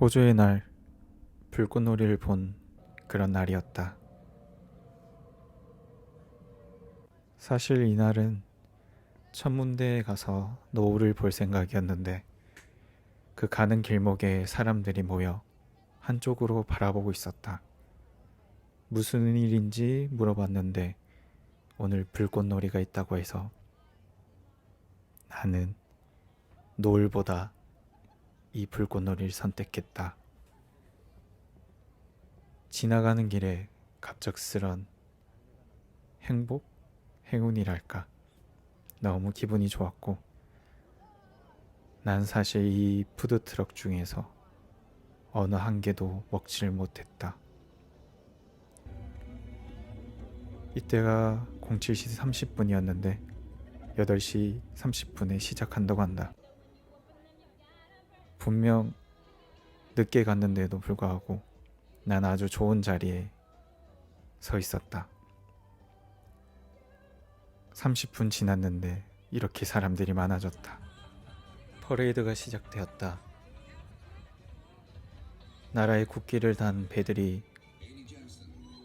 호주의 날 불꽃놀이를 본 그런 날이었다. 사실 이날은 천문대에 가서 노을을 볼 생각이었는데 그 가는 길목에 사람들이 모여 한쪽으로 바라보고 있었다. 무슨 일인지 물어봤는데 오늘 불꽃놀이가 있다고 해서 나는 노을보다 이 불꽃놀이를 선택했다. 지나가는 길에 갑작스런 행복? 행운이랄까. 너무 기분이 좋았고, 난 사실 이 푸드트럭 중에서 어느 한 개도 먹지를 못했다. 이때가 07시 30분이었는데, 8시 30분에 시작한다고 한다. 분명 늦게 갔는데도 불구하고 난 아주 좋은 자리에 서 있었다. 30분 지났는데 이렇게 사람들이 많아졌다. 퍼레이드가 시작되었다. 나라의 국기를 단 배들이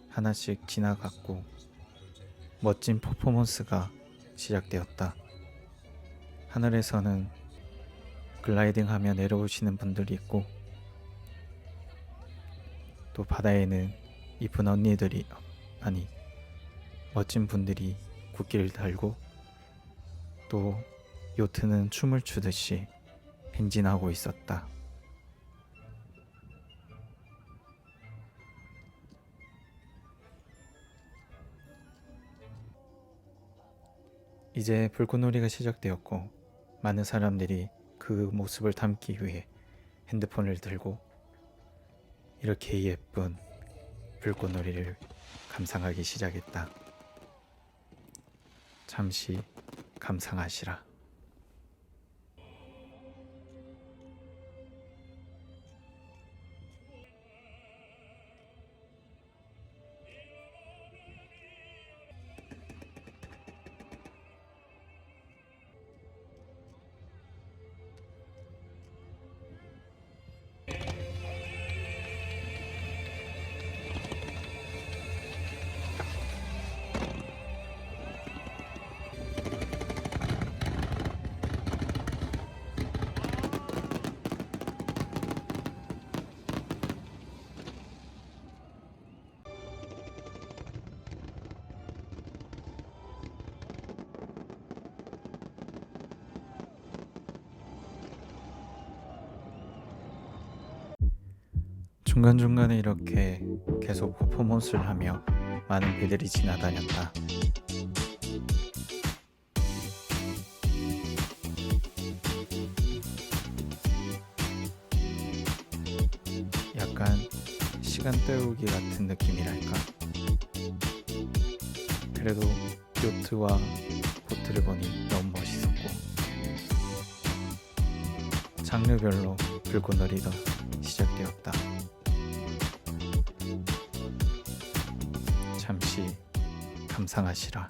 하나씩 지나갔고 멋진 퍼포먼스가 시작되었다. 하늘에서는 글라이딩 하며 내려오시는 분들이 있고 또 바다에는 이쁜 언니들이 아니 멋진 분들이 국기를 달고 또 요트는 춤을 추듯이 행진하고 있었다. 이제 불꽃놀이가 시작되었고 많은 사람들이 그 모습을 담기 위해 핸드폰을 들고 이렇게 예쁜 불꽃놀이를 감상하기 시작했다. 잠시 감상하시라. 중간중간에 이렇게 계속 퍼포먼스를 하며 많은 배들이 지나다녔다. 약간 시간 때우기 같은 느낌이랄까. 그래도 요트와 보트를 보니 너무 멋있었고 장르별로 불꽃놀이가 시작되었다. 감상하시라.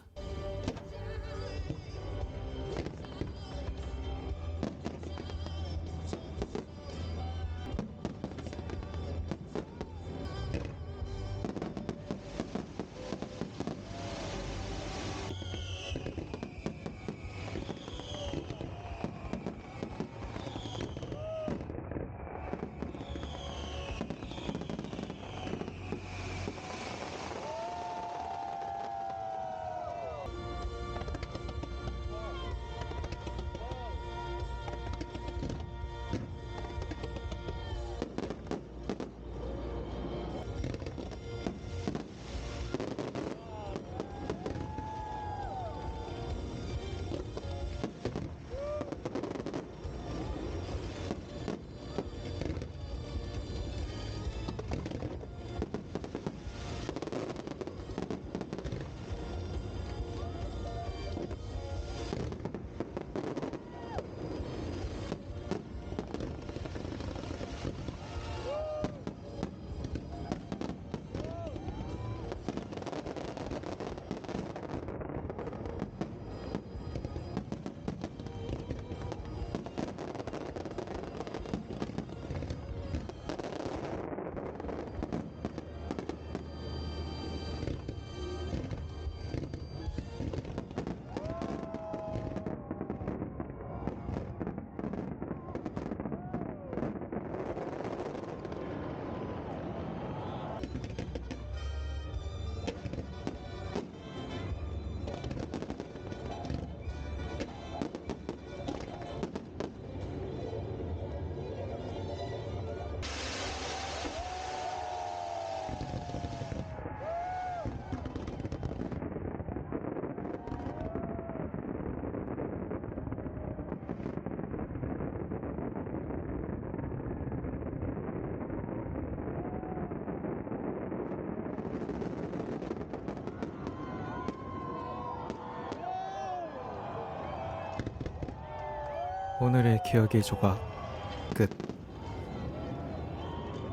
오늘의 기억의 조각 끝.